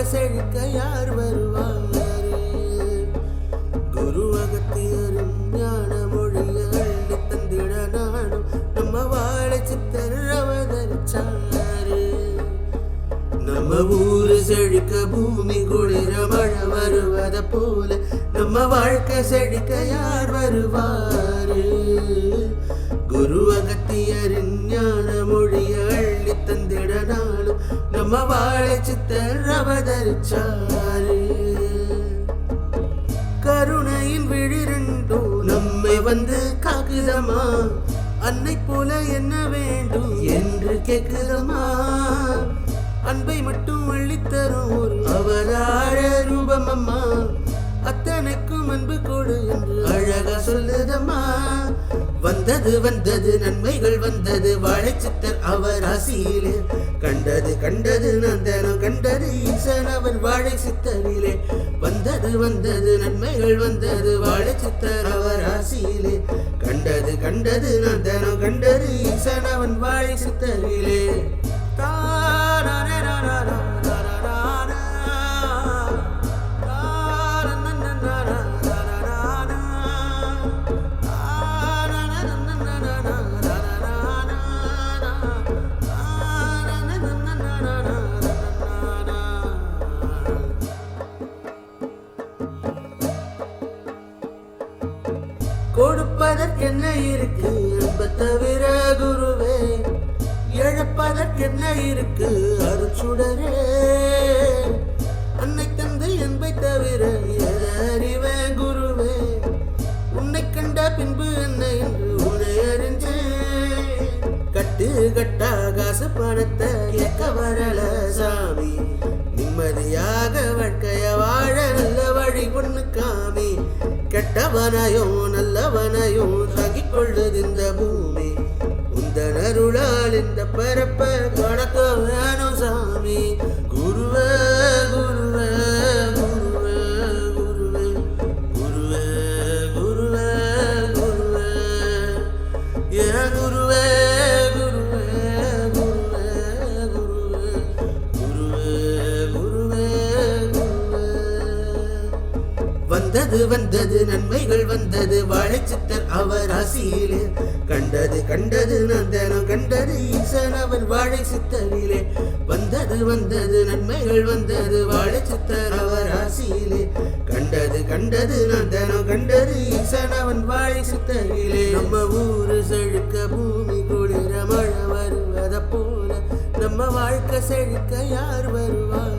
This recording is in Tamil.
நம்ம வாழ்க்கை செழிக்க யார் வருவார் குருவகத்தியரும் ஞான மொழிய அள்ளி தந்திட நானும் நம்ம வாழை சித்தர் அவதரிச்சாரு நம்ம ஊரு செழிக்க பூமி குளிர மழை வருவத போல நம்ம வாழ்க்கை செழிக்க யார் வருவாரு குரு அகத்தியரின் ஞான மொழிய அள்ளி தந்திட நாளும் நம்ம வாழை சித்தர் சாரி கருணையின் விழிருண்டோ நம்மை வந்து காக்குதமா அன்னை போல என்ன வேண்டும் என்று கேட்குதமா அன்பை மட்டும் அள்ளித்தரும் ஒரு ரூபமம்மா. அத்தனைக்கும் அன்பு கொடு என்று அழகா சொல்லுதம்மா. வந்தது வந்தது நன்மைகள் வந்தது. வாழைச்சித்தர் அவர் ஆசியிலே. கண்டது கண்டது நந்தனம் கண்டது. ஈசன் அவர் வாழை சித்தரிலே. வந்தது வந்தது நன்மைகள் வந்தது. வாழைச்சித்தர் அவர் ஆசியிலே. கண்டது கண்டது நந்தனம் கண்டது. ஈசன் அவன் வாழை சித்தரிலே. தா கொடுப்பதற்கென்ன இருக்கு? அன்ப தவிர குருவே இழப்பதற்கென்ன இருக்கு? அருச்சுடரே அன்னை தந்தை என்பை தவிர எதை அறிவேன் குருவே உன்னை கண்ட பின்பு என்ன என்று உன்னை அறிஞ்சேன். கட்டு கட்ட நல்லவனையோ நல்லவனையோ தங்கிக் கொள்ளுது இந்த பூமி உந்தனருளால் இந்த பரப்ப கடக்க வேணும் அது வந்தது நன்மைகள் வந்தது. வாழைச்சித்தர் அவர் ஆசியிலே கண்டது கண்டது நந்தனம் கண்டது. ஈசன் அவர் வாழை சித்தரிலே. வந்தது வந்தது நன்மைகள் வந்தது. வாழைச்சித்தர் அவர் ஆசியிலே கண்டது கண்டது நந்தனம் கண்டது. ஈசன் அவன் வாழை சித்தரிலே. நம்ம ஊரு செழுக்க பூமி குளிர மழை வருவத போல நம்ம வாழ்க்கை செழுக்க யார் வருவார்?